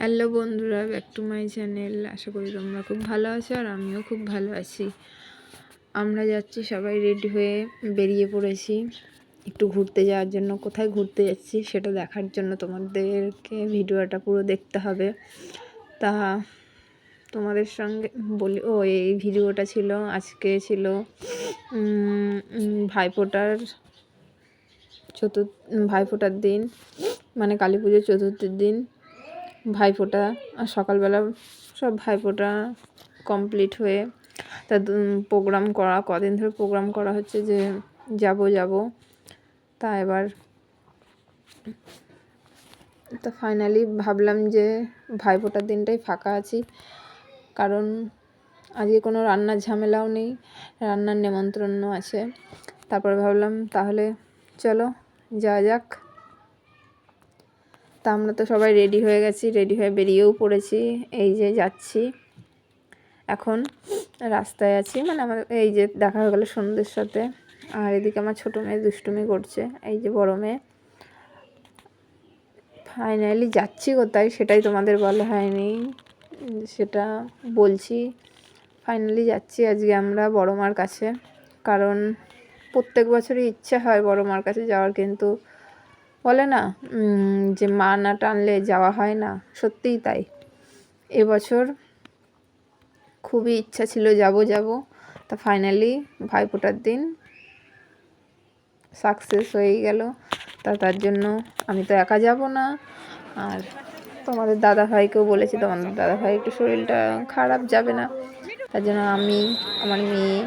Hello বন্ধুরা, back to my channel. আশা করি তোমরা খুব ভালো আছো আর আমিও খুব ভালো আছি। আমরা যাচ্ছি, সবাই রেডি হয়ে বেরিয়ে পড়েছি। একটু ঘুরতে যাওয়ার জন্য, কোথায় ঘুরতে যাচ্ছি সেটা দেখার জন্য তোমাদেরকে ভিডিওটা পুরো দেখতে হবে। তা তোমাদের সঙ্গে বলি, ও, এই ভিডিওটা ছিল, আজকে ছিল ভাইফোঁটার চতুর্থ, ভাইফোঁটার দিন মানে কালী পুজোর চতুর্থীর দিন। ভাইফোঁটা, আর সকালবেলা সব ভাইফোঁটা কমপ্লিট হয়ে তা প্রোগ্রাম করা, কদিন ধরে প্রোগ্রাম করা হচ্ছে যে যাব যাব। তা এবার তা ফাইনালি ভাবলাম যে ভাইফোঁটার দিনটাই ফাঁকা আছি। কারণ আজকে কোনো রান্নার ঝামেলাও নেই, রান্নার নেমন্ত্রণও আছে। তারপর ভাবলাম তাহলে চলো যা যাক। তা আমরা তো সবাই রেডি হয়ে গেছি রেডি হয়ে বেরিয়েও পড়েছি। এই যে যাচ্ছি। এখন রাস্তায় আছি মানে আমার এই যে দেখা হয়ে গেলো সন্ধ্যের সাথে। আর এদিকে আমার ছোটো মেয়ে দুষ্টুমি করছে, এই যে বড় মেয়ে। ফাইনালি যাচ্ছি কোথায় সেটাই তোমাদের বলা হয়নি, সেটা বলছি। ফাইনালি যাচ্ছি আজকে আমরা বড়ো মার কাছে, কারণ প্রত্যেক বছরই ইচ্ছা হয় বড় মার কাছে যাওয়ার, কিন্তু বলে না যে মা না টানলে যাওয়া হয় না। সত্যিই তাই। এবছর খুবই ইচ্ছা ছিল যাব যাব। তা ফাইনালি ভাইফোঁটার দিন সাকসেস হয়ে গেল। তা তার জন্য আমি তো একা যাব না। আর তোমাদের দাদা ভাইকেও বলেছি, তোমাদের দাদা ভাই একটু শরীরটা খারাপ যাবে না। তার জন্য আমি, আমার মেয়ে,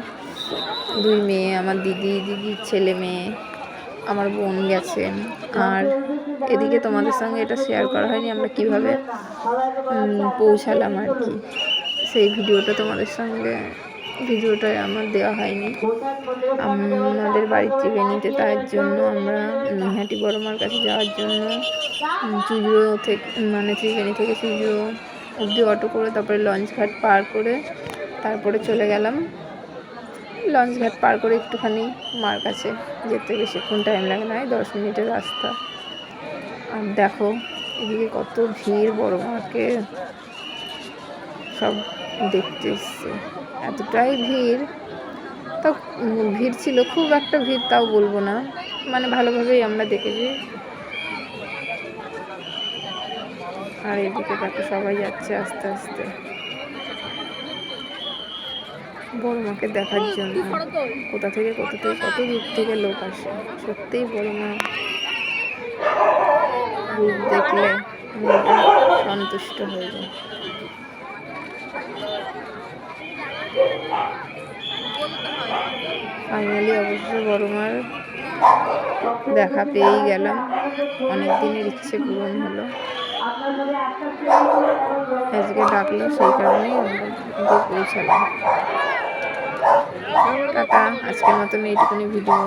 দুই মেয়ে, আমার দিদি, দিদির ছেলে মেয়ে আমার বোন গেছে। আর এদিকে তোমাদের সঙ্গে এটা শেয়ার করা হয়নি, আমরা কীভাবে পৌঁছালাম আর কি। সেই ভিডিওটা তোমাদের সঙ্গে, ভিডিওটা আমার দেওয়া হয়নি। আমাদের বাড়ির ত্রিবেণীতে তার জন্য আমরা নৈহাটি বড়মার কাছে যাওয়ার জন্য চুজুড়ো থেকে মানে ত্রিবেণী থেকে চুজুড়ো অবধি অটো করে, তারপরে লঞ্চ ঘাট পার করে তারপরে চলে গেলাম। লঞ্চ ঘাট পার করে একটুখানি মার কাছে যেতে বেশিক্ষণ টাইম লাগে না দশ মিনিটের রাস্তা। আর দেখো, এদিকে কত ভিড় বড় মাকে সব দেখতে এসছে। এতটাই ভিড়। তাও ভিড় ছিল, খুব একটা ভিড় তাও বলব না। মানে ভালোভাবেই আমরা দেখেছি। আর এদিকে দেখো সবাই যাচ্ছে আস্তে আস্তে। বড় মাকে দেখার জন্য। কোথা থেকে কোথা থেকে, কত দূর থেকে লোক আসে? সত্যিই বড় মা রূপ দেখলে মনটা সন্তুষ্ট হয়ে যায়। ফাইনালি অবশ্য বড় মার দেখা পেয়েই গেলাম। অনেক দিনের ইচ্ছে পূরণ হলো। আজকে ডাকলো, সেই কারণেই আমরা পৌঁছালাম। টাটা আজকের মতন এইটুকুনি ভিডিও